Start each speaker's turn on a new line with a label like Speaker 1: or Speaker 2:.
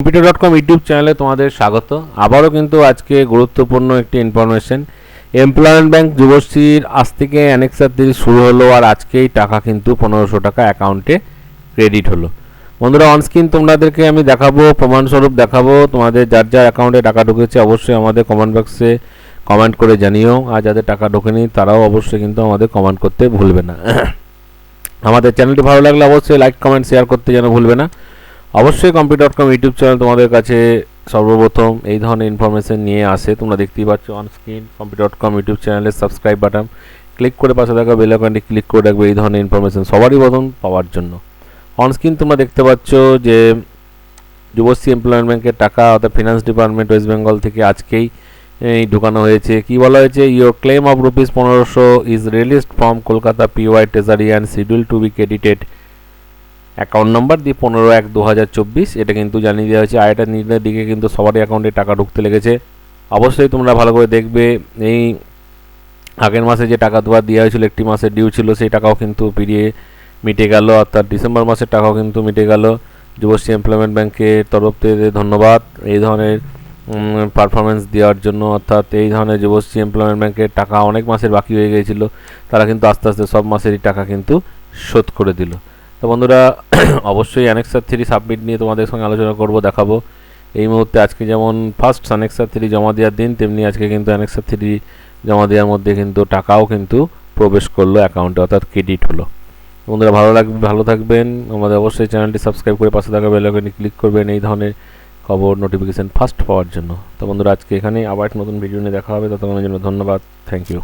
Speaker 1: Computer dot com YouTube চ্যানেলে তোমাদের স্বাগত। আবারও কিন্তু আজকে গুরুত্বপূর্ণ একটি ইনফরমেশন এমপ্লয়মেন্ট ব্যাংক যুবশ্রীর আজ থেকে অ্যানেক্সার দিন শুরু হলো আর আজকেই টাকা কিন্তু পনেরোশো টাকা অ্যাকাউন্টে ক্রেডিট হলো। বন্ধুরা অনস্ক্রিন তোমাদেরকে আমি দেখাবো, প্রমাণস্বরূপ দেখাবো। তোমাদের যার যার অ্যাকাউন্টে টাকা ঢুকেছে অবশ্যই আমাদের কমেন্ট বক্সে কমেন্ট করে জানিও। আর যাদের টাকা ঢোকেনি, তারাও অবশ্যই কিন্তু আমাদের কমেন্ট করতে ভুলবে না। আমাদের চ্যানেলটি ভালো লাগলে অবশ্যই লাইক কমেন্ট শেয়ার করতে যেন ভুলবে না। অবশ্যই কম্পিউটার কম ইউটিউব চ্যানেল তোমাদের কাছে সর্বপ্রথম এই ধরনের ইনফরমেশন নিয়ে আসে। তোমরা দেখতেই পাচ্ছ অন স্ক্রিন কম্পিউটার কম ইউটিউব চ্যানেলের সাবস্ক্রাইব বাটন ক্লিক করে পাশে থাকা বেল আইকনটি ক্লিক করে রাখবে এই ধরনের ইনফরমেশন সবারই প্রথম পাওয়ার জন্য। অন স্ক্রিন তোমরা দেখতে পাচ্ছ যে যুবশ্রী এমপ্লয়মেন্ট ব্যাংকের টাকা অর্থাৎ ফিনান্স ডিপার্টমেন্ট ওয়েস্ট বেঙ্গল থেকে আজকেই ঢুকানো হয়েছে। কি বলা হয়েছে? ইয়োর ক্লেম অফ রুপিস পনেরোশো is released from Kolkata PY treasury and schedule to be credited account number দিয়ে পনেরো এক দু হাজার চব্বিশ, এটা কিন্তু জানিয়ে দেওয়া হয়েছে। আয়টা নিজের দিকে কিন্তু সবারই অ্যাকাউন্টে টাকা ঢুকতে লেগেছে। অবশ্যই তোমরা ভালো করে দেখবে, এই আগের মাসে যে টাকা দেওয়া দেওয়া হয়েছিল, একটি মাসের ডিউ ছিল, সেই টাকাও কিন্তু পেরিয়ে মিটে গেল। অর্থাৎ ডিসেম্বর মাসের টাকাও কিন্তু মিটে গেল। যুবশ্রী এমপ্লয়মেন্ট ব্যাংকের তরফ থেকে ধন্যবাদ এই ধরনের পারফরমেন্স দেওয়ার জন্য। অর্থাৎ এই ধরনের যুবশ্রী এমপ্লয়মেন্ট ব্যাংকের টাকা অনেক মাসের বাকি হয়ে গিয়েছিল। তারা কিন্তু আস্তে আস্তে সব মাসেরই টাকা কিন্তু শোধ করে দিল। তো বন্ধুরা, অবশ্যই অ্যানেক্সার থ্রি সাবমিট নিয়ে তোমাদের সঙ্গে আলোচনা করব, দেখাবো। এই মুহূর্তে আজকে যেমন ফার্স্ট অ্যানেক্সার থ্রি জমা দেওয়ার দিন, তেমনি আজকে কিন্তু অ্যানেক্সার থ্রি জমা দেওয়ার মধ্যে কিন্তু টাকাও কিন্তু প্রবেশ করল অ্যাকাউন্টে অর্থাৎ ক্রেডিট হলো। বন্ধুরা, ভালো লাগবে, ভালো থাকবেন। আমাদের অবশ্যই চ্যানেলটি সাবস্ক্রাইব করে পাশে থাকা বেল আইকনে ক্লিক করবেন, এই ধরনের খবর নোটিফিকেশন ফার্স্ট পাওয়ার জন্য। তো বন্ধুরা, আজকে এখানেই আবার নতুন ভিডিও নিয়ে দেখা হবে, ততক্ষণের জন্য ধন্যবাদ থ্যাংক ইউ